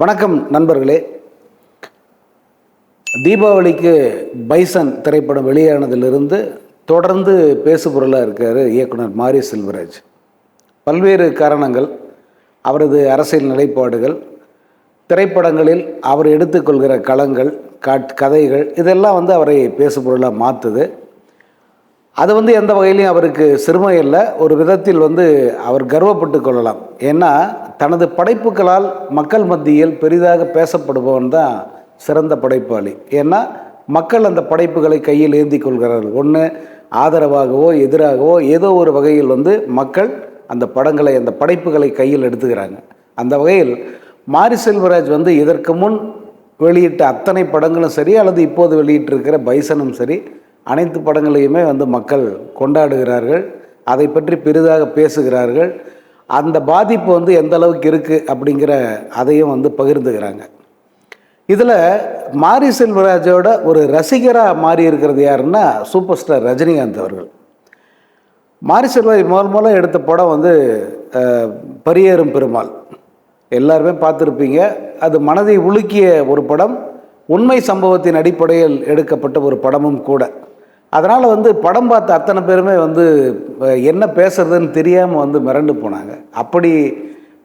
வணக்கம் நண்பர்களே. தீபாவளிக்கு பைசன் திரைப்படம் வெளியானதிலிருந்து தொடர்ந்து பேசுபொருளாக இருக்கார் இயக்குனர் மாரி செல்வராஜ். பல்வேறு காரணங்கள் அவரது அரசியல் நிலைப்பாடுகள் திரைப்படங்களில் அவர் எடுத்துக்கொள்கிற களங்கள் காட் கதைகள் இதெல்லாம் வந்து அவரை பேசுபொருளாக மாற்றுது அது வந்து எந்த வகையிலையும் அவருக்கு சிறுமை இல்லை. ஒரு விதத்தில் வந்து அவர் கர்வப்பட்டு கொள்ளலாம். ஏன்னா தனது படைப்புகளால் மக்கள் மத்தியில் பெரிதாக பேசப்படுபவன் தான் சிறந்த படைப்பாளி. ஏன்னா மக்கள் அந்த படைப்புகளை கையில் ஏந்தி கொள்கிறார்கள். ஒன்று ஆதரவாகவோ எதிராகவோ ஏதோ ஒரு வகையில் வந்து மக்கள் அந்த படங்களை அந்த படைப்புகளை கையில் எடுத்துக்கிறாங்க. அந்த வகையில் மாரி செல்வராஜ் வந்து இதற்கு முன் வெளியிட்ட அத்தனை படங்களும் சரி அல்லது இப்போது வெளியிட்டிருக்கிற பைசனும் சரி அனைத்து படங்களையுமே வந்து மக்கள் கொண்டாடுகிறார்கள். அதை பற்றி பெரிதாக பேசுகிறார்கள். அந்த பாதிப்பு வந்து எந்த அளவுக்கு இருக்குது அப்படிங்கிற அதையும் வந்து பகிர்ந்துக்கிறாங்க. இதில் மாரி செல்வராஜோட ஒரு ரசிகராக மாறி இருக்கிறது யாருன்னா சூப்பர் ஸ்டார் ரஜினிகாந்த் அவர்கள். மாரி செல்வராஜ் முதல் முதல்ல எடுத்த படம் வந்து பரியேறும் பெருமாள். எல்லாருமே பார்த்துருப்பீங்க. அது மனதை உலுக்கிய ஒரு படம். உண்மை சம்பவத்தின் அடிப்படையில் எடுக்கப்பட்ட ஒரு படமும் கூட. அதனால் வந்து படம் பார்த்த அத்தனை பேருமே வந்து என்ன பேசுறதுன்னு தெரியாமல் வந்து மிரண்டு போனாங்க. அப்படி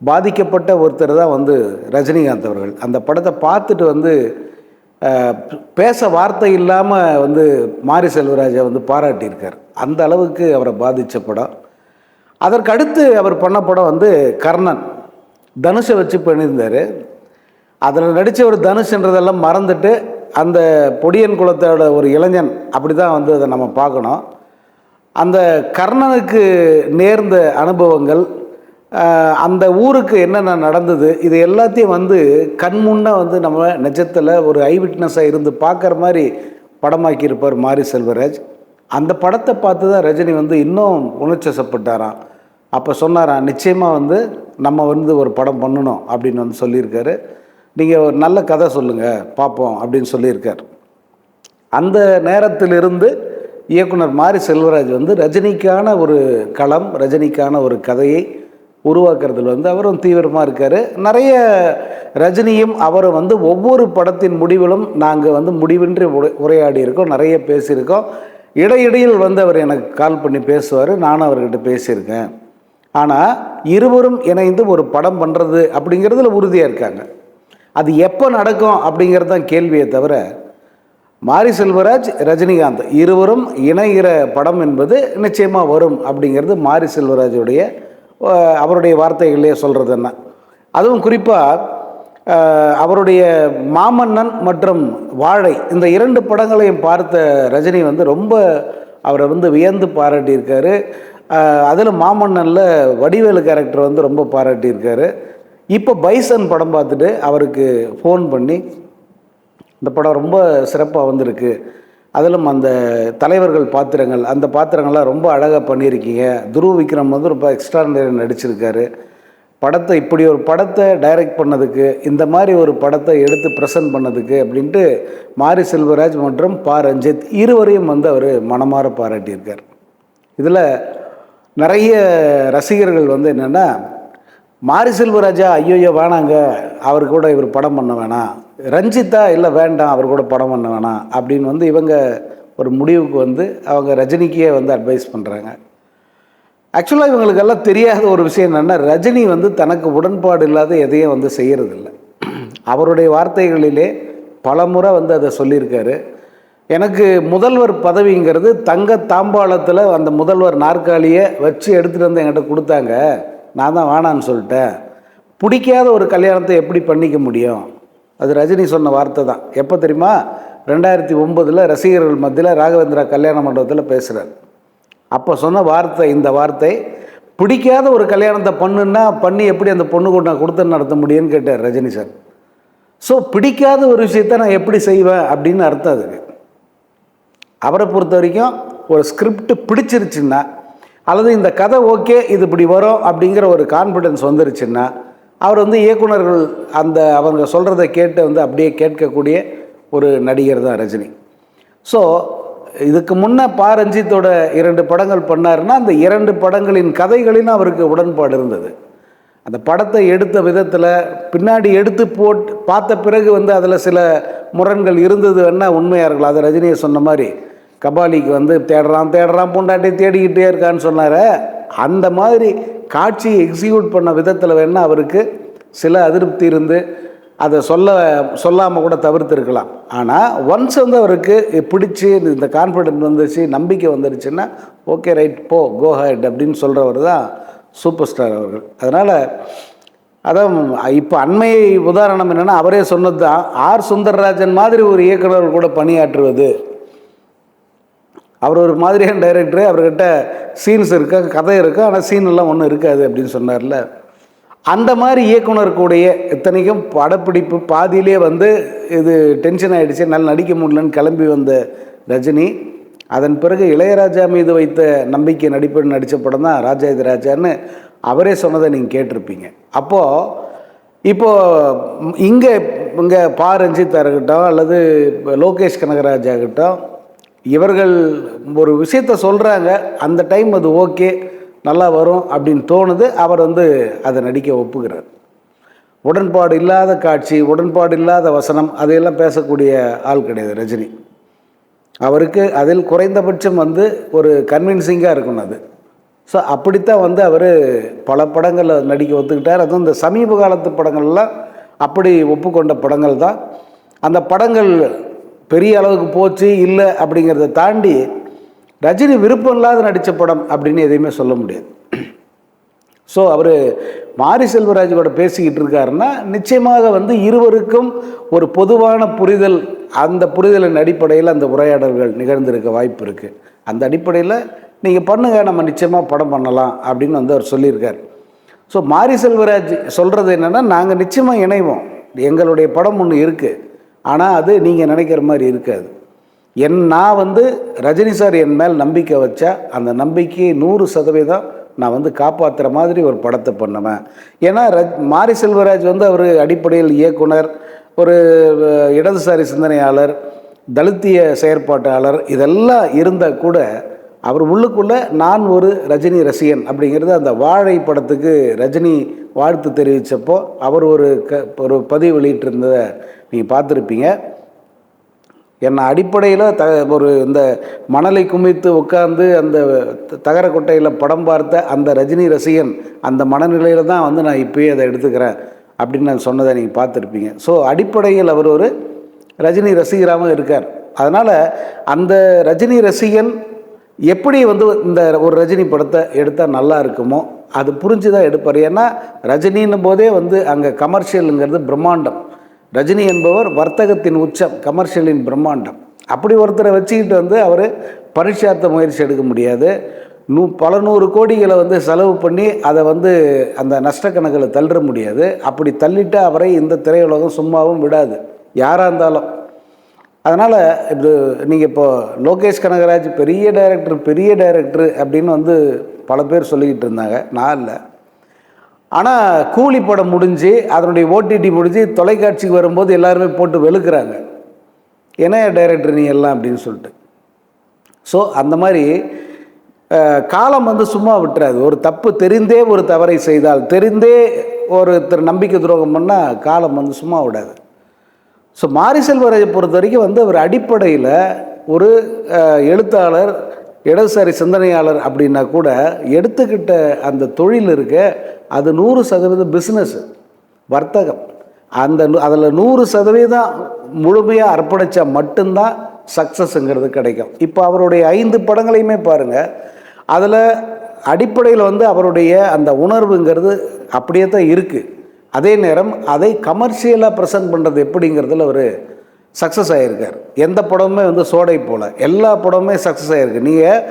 பாதிக்கப்பட்ட ஒருத்தர் தான் வந்து ரஜினிகாந்த் அவர்கள். அந்த படத்தை பார்த்துட்டு வந்து பேச வார்த்தை இல்லாமல் வந்து மாரி செல்வராஜை வந்து பாராட்டியிருக்கார். அந்த அளவுக்கு அவரை பாதித்த படம். அதற்கு அடுத்து அவர் பண்ண படம் வந்து கர்ணன். தனுஷை வச்சு பண்ணியிருந்தார். அதில் நடித்த ஒரு தனுஷ்ன்றதெல்லாம் மறந்துட்டு அந்த பொடியன் குலத்தோட ஒரு இளைஞன் அப்படி தான் வந்து அதை நம்ம பார்க்கணும். அந்த கர்ணனுக்கு நேர்ந்த அனுபவங்கள் அந்த ஊருக்கு என்னென்ன நடந்தது இது எல்லாத்தையும் வந்து கண்முன்னே வந்து நம்ம நிஜத்தில் ஒரு ஐ விட்னஸாக இருந்து பார்க்குற மாதிரி படமாக்கியிருப்பார் மாரி செல்வராஜ். அந்த படத்தை பார்த்து தான் ரஜினி வந்து இன்னும் உணர்ச்சசப்பட்டாராம் அப்போ சொன்னாராம் நிச்சயமாக வந்து நம்ம வந்து ஒரு படம் பண்ணணும் அப்படின்னு வந்து சொல்லியிருக்காரு. நீங்கள் ஒரு நல்ல கதை சொல்லுங்கள் பார்ப்போம் அப்படின்னு சொல்லியிருக்கார். அந்த நேரத்திலிருந்து இயக்குனர் மாரி செல்வராஜ் வந்து ரஜினிக்கான ஒரு களம் ரஜினிக்கான ஒரு கதையை உருவாக்குறதுல வந்து அவரும் தீவிரமாக இருக்கார். நிறைய ரஜினியும் அவரும் வந்து ஒவ்வொரு படத்தின் முடிவிலும் நாங்கள் வந்து முடிவின்றி உரை உரையாடி இருக்கோம் நிறைய பேசியிருக்கோம். இடையிடையில் வந்து அவர் எனக்கு கால் பண்ணி பேசுவார் நானும் அவர்கிட்ட பேசியிருக்கேன். ஆனால் இருவரும் இணைந்து ஒரு படம் பண்ணுறது அப்படிங்கிறதுல உறுதியாக இருக்காங்க. அது எப்போ நடக்கும் அப்படிங்கிறது தான் கேள்வியை தவிர மாரி செல்வராஜ் ரஜினிகாந்த் இருவரும் இணைகிற படம் என்பது நிச்சயமாக வரும் அப்படிங்கிறது மாரி செல்வராஜுடைய அவருடைய வார்த்தைகளே சொல்கிறது என்ன. அதுவும் குறிப்பாக அவருடைய மாமன்னன் மற்றும் வாழை இந்த இரண்டு படங்களையும் பார்த்த ரஜினி வந்து ரொம்ப அவரை வந்து வியந்து பாராட்டியிருக்காரு. அதில் மாமன்னனில் வடிவேலு கேரக்டர் வந்து ரொம்ப பாராட்டியிருக்காரு. இப்போ பைசன் படம் பார்த்துட்டு அவருக்கு ஃபோன் பண்ணி இந்த படம் ரொம்ப சிறப்பாக வந்திருக்கு. அதிலும் அந்த தலைவர்கள் பாத்திரங்கள் அந்த பாத்திரங்கள்லாம் ரொம்ப அழகாக பண்ணியிருக்கீங்க. துருவ விக்ரம் வந்து ரொம்ப எக்ஸ்ட்ரானரி நடிச்சிருக்காரு. படத்தை இப்படி ஒரு படத்தை டைரக்ட் பண்ணதுக்கு இந்த மாதிரி ஒரு படத்தை எடுத்து ப்ரெசன்ட் பண்ணதுக்கு அப்படின்ட்டு மாரி செல்வராஜ் மற்றும் பா. ரஞ்சித் இருவரையும் வந்து அவர் மனமாற பாராட்டியிருக்கார். இதில் நிறைய ரசிகர்கள் வந்து என்னென்னா மாரி செல்வராஜா ஐயோயோ வேணாங்க. அவர் கூட இவர் படம் பண்ண வேணாம் ரஞ்சித்தா இல்லை வேண்டாம் அவர் கூட படம் பண்ண வேணாம் அப்படின்னு வந்து இவங்க ஒரு முடிவுக்கு வந்து அவங்க ரஜினிக்கே வந்து அட்வைஸ் பண்ணுறாங்க ஆக்சுவலாக இவங்களுக்கெல்லாம் தெரியாத ஒரு விஷயம் என்னென்னா ரஜினி வந்து தனக்கு உடன்பாடு இல்லாத எதையும் வந்து செய்கிறதில்ல அவருடைய வார்த்தைகளிலே பலமுறை வந்து அதை சொல்லியிருக்காரு. எனக்கு முதல்வர் பதவிங்கிறது தங்க தாம்பாளத்தில் அந்த முதல்வர் நாற்காலியை வச்சு எடுத்துகிட்டு வந்து என்கிட்ட கொடுத்தாங்க. நான் தான் வேணான்னு சொல்லிட்டேன். பிடிக்காத ஒரு கல்யாணத்தை எப்படி பண்ணிக்க முடியும்? அது ரஜினி சொன்ன வார்த்தை தான். எப்போ தெரியுமா? ரெண்டாயிரத்தி ஒம்பதில் ரசிகர்கள் மத்தியில் ராகவேந்திரா கல்யாண மண்டபத்தில் பேசுகிறார் அப்போ சொன்ன வார்த்தை இந்த வார்த்தை பிடிக்காத ஒரு கல்யாணத்தை பண்ணுன்னா பண்ணி எப்படி அந்த பொண்ணு கூட நான் கொடுத்து நடத்த முடியும்னு கேட்டார் ரஜினி சார். ஸோ பிடிக்காத ஒரு விஷயத்த நான் எப்படி செய்வேன் அப்படின்னு அர்த்தம் அதுக்கு. அவரை பொறுத்த வரைக்கும் ஒரு ஸ்கிரிப்ட் பிடிச்சிருச்சுன்னா அல்லது இந்த கதை ஓகே இது இப்படி வரும் அப்படிங்கிற ஒரு கான்ஃபிடென்ஸ் வந்துருச்சுன்னா அவர் வந்து இயக்குனர்கள் அந்த அவங்க சொல்கிறத கேட்டு வந்து அப்படியே கேட்கக்கூடிய ஒரு நடிகர் தான் ரஜினி. ஸோ இதுக்கு முன்னே பா. ரஞ்சித்தோட இரண்டு படங்கள் பண்ணாருன்னா அந்த இரண்டு படங்களின் கதைகளிலும் அவருக்கு உடன்பாடு இருந்தது. அந்த படத்தை எடுத்த விதத்தில் பின்னாடி எடுத்து போட்டு பார்த்த பிறகு வந்து அதில் சில முரண்கள் இருந்தது என்ன உண்மையாக இருக்கலாம் அது ரஜினியை சொன்ன மாதிரி. கபாலிக்கு வந்து தேடுறான் தேடுறான் பொண்டாட்டி தேடிக்கிட்டே இருக்கான்னு சொன்னார். அந்த மாதிரி காட்சியை எக்ஸிக்யூட் பண்ண விதத்தில் வேணால் அவருக்கு சில அதிருப்தி இருந்து அதை சொல்ல சொல்லாமல் கூட தவிர்த்துருக்கலாம். ஆனால் ஒன்ஸ் வந்து அவருக்கு பிடிச்சி இந்த கான்ஃபிடென்ட் வந்துச்சு நம்பிக்கை வந்துருச்சுன்னா ஓகே ரைட் போ கோ ஹெட் அப்படின்னு சொல்கிறவர் தான் சூப்பர் ஸ்டார் அவர்கள். அதனால் அதான் இப்போ அண்மை உதாரணம் என்னென்னா அவரே சொன்னது தான் ஆர் சுந்தரராஜன் மாதிரி ஒரு இயக்குனர் கூட பணியாற்றுவது. அவர் ஒரு மாதிரியான டைரக்டரு அவர்கிட்ட சீன்ஸ் இருக்கா கதை இருக்கா ஆனால் சீன் எல்லாம் ஒன்றும் இருக்காது அப்படின்னு சொன்னார்ல. அந்த மாதிரி இயக்குனர் கூடைய இத்தனைக்கும் படப்பிடிப்பு பாதியிலே வந்து இது டென்ஷன் ஆகிடுச்சு நல்லா நடிக்க முடியலன்னு கிளம்பி வந்த ரஜினி அதன் பிறகு இளையராஜா மீது வைத்த நம்பிக்கை நடிப்பு நடித்த படம் தான் ராஜாதி ராஜான்னு அவரே சொன்னதை நீங்கள் கேட்டிருப்பீங்க. அப்போது இப்போது இங்கே இங்கே பா ரஞ்சித் இருக்கட்டும் அல்லது லோகேஷ் கனகராஜ் ஆகட்டும் இவர்கள் ஒரு விஷயத்த சொல்கிறாங்க அந்த டைம் அது ஓகே நல்லா வரும் அப்படின்னு தோணுது அவர் வந்து அதை நடிக்க ஒப்புகிறார் உடன்பாடு இல்லாத காட்சி உடன்பாடு இல்லாத வசனம் அதையெல்லாம் பேசக்கூடிய ஆள் கிடையாது ரஜினி. அவருக்கு அதில் குறைந்தபட்சம் வந்து ஒரு கன்வின்சிங்காக இருக்கணும் அது. ஸோ அப்படித்தான் வந்து அவர் பல படங்களில் நடிக்க ஒத்துக்கிட்டார். அதுவும் இந்த சமீப காலத்து படங்கள்லாம் அப்படி ஒப்புக்கொண்ட படங்கள் தான் அந்த படங்கள் பெரிய அளவுக்கு போச்சு இல்லை அப்படிங்கிறத தாண்டி ரஜினி விருப்பம் இல்லாத நடித்த படம் அப்படின்னு எதையுமே சொல்ல முடியாது. ஸோ அவர் மாரி செல்வராஜ் கூட பேசிக்கிட்டு இருக்காருன்னா நிச்சயமாக வந்து இருவருக்கும் ஒரு பொதுவான புரிதல் அந்த புரிதலின் அடிப்படையில் அந்த உரையாடல்கள் நிகழ்ந்திருக்க வாய்ப்பு இருக்குது அந்த அடிப்படையில் நீங்கள் பண்ணுங்கள் நம்ம நிச்சயமாக படம் பண்ணலாம் அப்படின்னு வந்து அவர் சொல்லியிருக்கார். ஸோ மாரி செல்வராஜ் சொல்கிறது என்னென்னா நாங்கள் நிச்சயமாக இணைவோம். எங்களுடைய படம் ஒன்று இருக்குது ஆனால் அது நீங்கள் நினைக்கிற மாதிரி இருக்காது. என் நான் வந்து ரஜினி சார் என் மேல் நம்பிக்கை வச்சா அந்த நம்பிக்கையை நூறு சதவீதம் நான் வந்து காப்பாற்றுற மாதிரி ஒரு படத்தை பண்ணுவேன். ஏன்னா ரஜ் மாரி செல்வராஜ் வந்து அவர் அடிப்படையில் இயக்குனர் ஒரு இடதுசாரி சிந்தனையாளர் தலித்திய செயற்பாட்டாளர் இதெல்லாம் இருந்தால் கூட அவர் உள்ளுக்குள்ளே நான் ஒரு ரஜினி ரசிகன் அப்படிங்கிறது அந்த வாழை படத்துக்கு ரஜினி வாழ்த்து தெரிவித்தப்போ அவர் ஒரு க ஒரு பதிவு வெளியிட்டிருந்த நீங்கள் பார்த்துருப்பீங்க. என்னை அடிப்படையில் த ஒரு இந்த மணலை குமித்து உட்கார்ந்து அந்த தகரக்கொட்டையில் தகர கொட்டையில் படம் பார்த்த அந்த ரஜினி ரசிகன் அந்த மனநிலையில் தான் வந்து நான் இப்பயே அதை எடுத்துக்கிறேன் அப்படின்னு நான் சொன்னதை நீங்கள் பார்த்துருப்பீங்க. ஸோ அடிப்படையில் அவர் ஒரு ரஜினி ரசிகராகவும் இருக்கார். அதனால் அந்த ரஜினி ரசிகன் எப்படி வந்து இந்த ஒரு ரஜினி படத்தை எடுத்தால் நல்லா இருக்குமோ அது புரிஞ்சு தான் எடுப்பார். ஏன்னா ரஜினின்னும் போதே வந்து அங்கே கமர்ஷியலுங்கிறது பிரம்மாண்டம். ரஜினி என்பவர் வர்த்தகத்தின் உச்சம் கமர்ஷியலின் பிரம்மாண்டம். அப்படி ஒருத்தரை வச்சுக்கிட்டு வந்து அவர் பரிட்சார்த்த முயற்சி எடுக்க முடியாது. நூ பல நூறு கோடிகளை வந்து செலவு பண்ணி அதை வந்து அந்த நஷ்டக்கணக்கில் தள்ளிட முடியாது. அப்படி தள்ளிட்டு அவரை இந்த திரையுலகம் சும்மாவும் விடாது. யாராக இருந்தாலும். அதனால் இது நீங்கள் இப்போது லோகேஷ் கனகராஜ் பெரிய டைரக்டர் பெரிய டைரக்டர் அப்படின்னு வந்து பல பேர் சொல்லிக்கிட்டு இருந்தாங்க. நான் இல்லை. ஆனால் கூலி படம் முடிஞ்சு அதனுடைய ஓடிடி முடிஞ்சு தொலைக்காட்சிக்கு வரும்போது எல்லாருமே போட்டு வெளுக்கிறாங்க. என்ன டைரக்டர் நீ எல்லாம் அப்படின்னு சொல்லிட்டு. ஸோ அந்த மாதிரி காலம் வந்து சும்மா விட்டுறாது. ஒரு தப்பு தெரிந்தே ஒரு தவறை செய்தால் தெரிந்தே ஒருத்தர் நம்பிக்கை துரோகம் பண்ணால் காலம் வந்து சும்மா விடாது. ஸோ மாரி செல்வராஜை பொறுத்த வரைக்கும் வந்து அவர் அடிப்படையில் ஒரு எழுத்தாளர் இடதுசாரி சிந்தனையாளர் அப்படின்னா கூட எடுத்துக்கிட்ட அந்த தொழில் இருக்க அது நூறு சதவீதம் பிஸ்னஸ்ஸு வர்த்தகம். அந்த அதில் நூறு சதவீதம் முழுமையாக அர்ப்பணித்தா மட்டும்தான் சக்ஸஸ்ங்கிறது கிடைக்கும். இப்போ அவருடைய ஐந்து படங்களையுமே பாருங்கள் அதில் அடிப்படையில் வந்து அவருடைய அந்த உணர்வுங்கிறது அப்படியே தான் இருக்குது அதே நேரம் அதை கமர்ஷியலாக ப்ரெசன்ட் பண்ணுறது எப்படிங்கிறதுல ஒரு சக்ஸஸ் ஆகியிருக்கார் எந்த படமுமே வந்து சோடை போல். எல்லா படமுமே சக்ஸஸ் ஆகிருக்கு நீங்கள்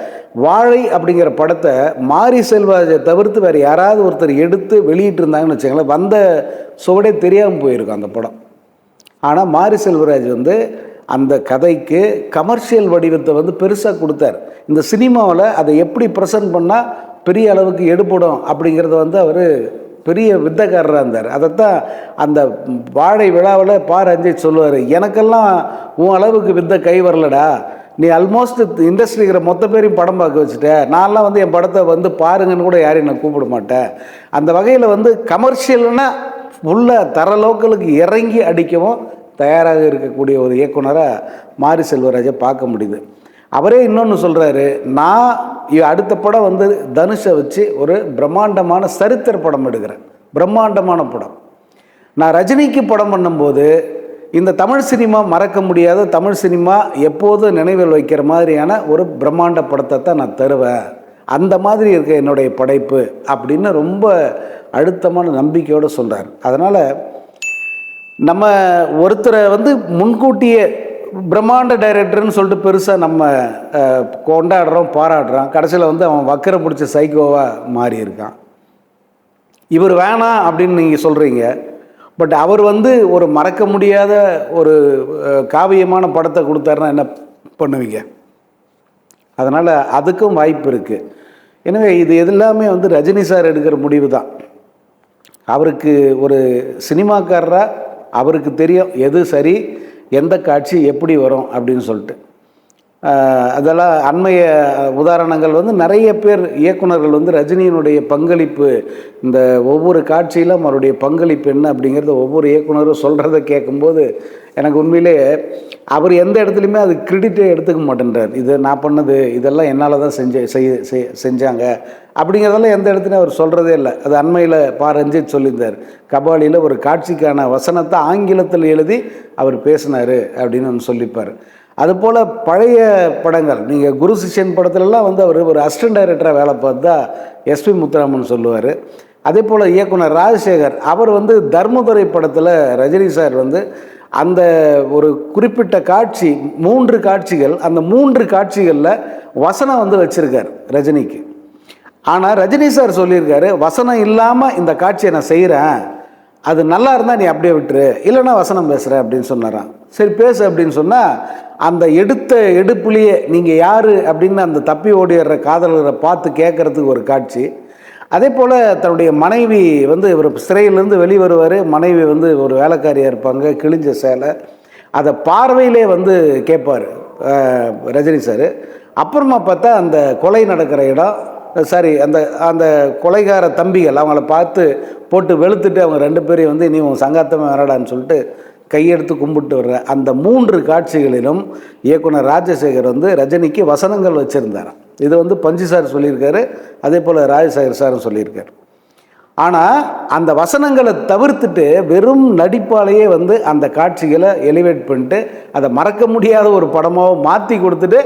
வாழை அப்படிங்கிற படத்தை மாரி செல்வராஜை தவிர்த்து வேறு யாராவது ஒருத்தர் எடுத்து வெளியிட்டு இருந்தாங்கன்னு வச்சுங்களேன் வந்த சுவடே தெரியாமல் போயிருக்கும் அந்த படம். ஆனால் மாரி செல்வராஜ் வந்து அந்த கதைக்கு கமர்ஷியல் வடிவத்தை வந்து பெருசாக கொடுத்தார். இந்த சினிமாவில் அதை எப்படி ப்ரெசன்ட் பண்ணால் பெரிய அளவுக்கு எடுபடும் அப்படிங்கிறத வந்து அவர் பெரிய வித்தக்காரராக இருந்தார். அதைத்தான் அந்த வாழை விழாவில் பா. ரஞ்சித் சொல்லுவார் எனக்கெல்லாம் உன் அளவுக்கு வித்த கை வரலடா. நீ ஆல்மோஸ்ட் இண்டஸ்ட்ரிக்கிற மொத்த பேரையும் படம் பார்க்க வச்சுட்ட. நான்லாம் வந்து என் படத்தை வந்து பாருங்கன்னு கூட யாரையும் நான் கூப்பிட மாட்டேன். அந்த வகையில் வந்து கமர்ஷியல்னா உள்ள தர லோக்கலுக்கு இறங்கி அடிக்கவும் தயாராக இருக்கக்கூடிய ஒரு இயக்குனராக மாரி செல்வராஜை பார்க்க முடியுது. அவரே இன்னொன்று சொல்கிறாரு நான் அடுத்த படம் வந்து தனுஷை வச்சு ஒரு பிரம்மாண்டமான சரித்திர படம் எடுக்கிறேன். பிரம்மாண்டமான படம். நான் ரஜினிக்கு படம் பண்ணும்போது இந்த தமிழ் சினிமா மறக்க முடியாத தமிழ் சினிமா எப்போதும் நினைவில் வைக்கிற மாதிரியான ஒரு பிரம்மாண்ட படத்தை தான் நான் தருவேன். அந்த மாதிரி இருக்க என்னுடைய படைப்பு அப்படின்னு ரொம்ப அழுத்தமான நம்பிக்கையோடு சொல்கிறார் அதனால் நம்ம ஒருத்தரை வந்து முன்கூட்டியே பிரம்மாண்ட டைரக்டர்னு சொல்லிட்டு பெருசாக நம்ம கொண்டாடுறோம் பாராடுறோம் கடைசியில் வந்து அவன் வக்கரை பிடிச்ச சைக்கோவாக மாறி இருக்கான் இவர் வேணாம் அப்படின்னு நீங்கள் சொல்கிறீங்க பட் அவர் வந்து ஒரு மறக்க முடியாத ஒரு காவியமான படத்தை கொடுத்தாருன்னா என்ன பண்ணுவீங்க? அதனால் அதுக்கும் வாய்ப்பு இருக்குது எனவே இது எல்லாமே வந்து ரஜினி சார் எடுக்கிற முடிவு தான். அவருக்கு ஒரு சினிமாக்காரராக அவருக்கு தெரியும் எது சரி எந்த காட்சி எப்படி வரும் அப்படின்னு சொல்லிட்டு. அதெல்லாம் அண்மைய உதாரணங்கள் வந்து நிறைய பேர் இயக்குனர்கள் வந்து ரஜினியினுடைய பங்களிப்பு இந்த ஒவ்வொரு காட்சியிலும் அவருடைய பங்களிப்பு என்ன அப்படிங்கிறத ஒவ்வொரு இயக்குனரும் சொல்கிறத கேட்கும்போது எனக்கு உண்மையிலே அவர் எந்த இடத்துலையுமே அது கிரெடிட்டே எடுத்துக்க மாட்டேன்றார். இது நான் பண்ணது இதெல்லாம் என்னால் தான் செஞ்ச செய்- செஞ்சாங்க அப்படிங்கிறதெல்லாம் எந்த இடத்துலையும் அவர் சொல்கிறதே இல்லை. அது அண்மையில் பா. ரஞ்சித் சொல்லியிருந்தார். கபாலியில் ஒரு காட்சிக்கான வசனத்தை ஆங்கிலத்தில் எழுதி அவர் பேசினார் அப்படின்னு ஒன்று சொல்லிப்பார். அதுபோல் பழைய படங்கள் நீங்கள் குரு சிஷ்யன் படத்துலலாம் வந்து அவர் ஒரு அசிஸ்டன்ட் டைரக்டராக வேலை பார்த்தா எஸ்பி முத்துராமன் சொல்லுவார். அதே போல் இயக்குனர் ராஜசேகர் அவர் வந்து தர்மதுரை படத்தில் ரஜினி சார் வந்து அந்த ஒரு குறிப்பிட்ட காட்சி மூன்று காட்சிகள் அந்த மூன்று காட்சிகளில் வசனம் வந்து வச்சுருக்கார் ரஜினிக்கு. ஆனால் ரஜினி சார் சொல்லியிருக்காரு வசனம் இல்லாமல் இந்த காட்சியை நான் செய்கிறேன் அது நல்லா இருந்தால் நீ அப்படியே விட்டுரு. இல்லைன்னா வசனம் பேசுகிறேன் அப்படின்னு சொன்னாரான் சரி பேசு அப்படின்னு சொன்னால் அந்த எடுத்த எடுப்புலேயே நீங்கள் யார் அப்படின்னு அந்த தப்பி ஓடிடுற காதலரை பார்த்து கேட்குறதுக்கு ஒரு காட்சி. அதே போல் தன்னுடைய மனைவி வந்து இவர் சிறையிலேருந்து வெளிவருவார். மனைவி வந்து ஒரு வேலைக்காரியாக இருப்பாங்க கிழிஞ்ச சேலை. அதை பார்வையிலே வந்து கேட்பார் ரஜினி சார். அப்புறமா பார்த்தா அந்த கொலை நடக்கிற இடம் சாரி அந்த அந்த கொலைகார தம்பிகள் அவங்கள பார்த்து போட்டு வெளுத்துட்டு அவங்க ரெண்டு பேரையும் வந்து நீ உன் சங்காத்தமாக வரடான்னு சொல்லிட்டு கையெடுத்து கும்பிட்டு வர்ற அந்த மூன்று காட்சிகளிலும் இயக்குனர் ராஜசேகர் வந்து ரஜினிக்கு வசனங்கள் வச்சுருந்தார். இது வந்து பஞ்சு சார் சொல்லியிருக்காரு அதே போல் ராஜசேகர் சாரும் சொல்லியிருக்காரு. ஆனால் அந்த வசனங்களை தவிர்த்துட்டு வெறும் நடிப்பாலேயே வந்து அந்த காட்சிகளை எலிவேட் பண்ணிட்டு அதை மறக்க முடியாத ஒரு படமாக மாற்றி கொடுத்துட்டு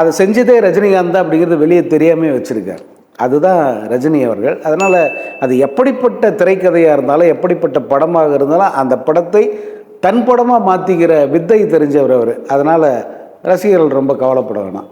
அதை செஞ்சதே ரஜினிகாந்த் அப்படிங்கிறது வெளியே தெரியாமல் வச்சுருக்கார். அதுதான் ரஜினி அவர்கள். அதனால் அது எப்படிப்பட்ட திரைக்கதையாக இருந்தாலும் எப்படிப்பட்ட படமாக இருந்தாலும் அந்த படத்தை தன் படமாக மாற்றிக்கிற வித்தை தெரிஞ்சவர் அவர். அதனால் ரசிகர்கள் ரொம்ப கவலைப்பட வேணாம்.